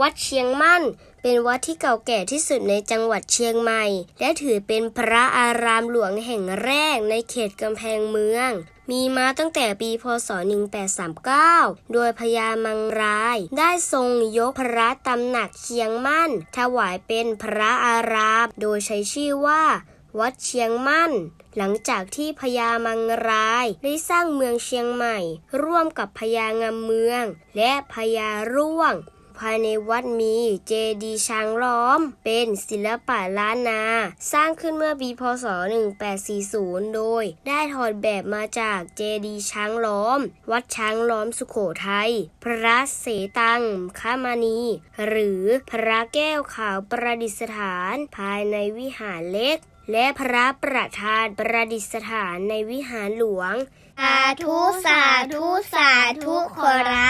วัดเชียงมั่น เป็นวัดที่เก่าแก่ที่สุดในจังหวัดเชียงใหม่ และถือเป็นพระอารามหลวงแห่งแรกในเขตกำแพงเมือง มีมาตั้งแต่ปีพศ 1839 โดยพญามังราย ได้ทรงยกพระตำหนักเชียงมั่น ถวายเป็นพระอาราม โดยใช้ชื่อว่าวัดเชียงมั่น หลังจากที่พญามังรายได้สร้างเมืองเชียงใหม่ ร่วมกับพญางามเมือง และพญาร่วง ภายในวัดมีเจดีย์ช้างล้อม เป็นศิลปะล้านนา สร้างขึ้นเมื่อปีพศ 1840 โดย ได้ถอดแบบมาจากเจดีย์ช้างล้อม วัดช้างล้อมสุโขทัยพระเสตังคามณีหรือพระแก้วขาวประดิษฐาน ภายในวิหารเล็ก และพระประธานประดิษฐานในวิหารหลวง สาธุ สาธุ สาธุขอรับ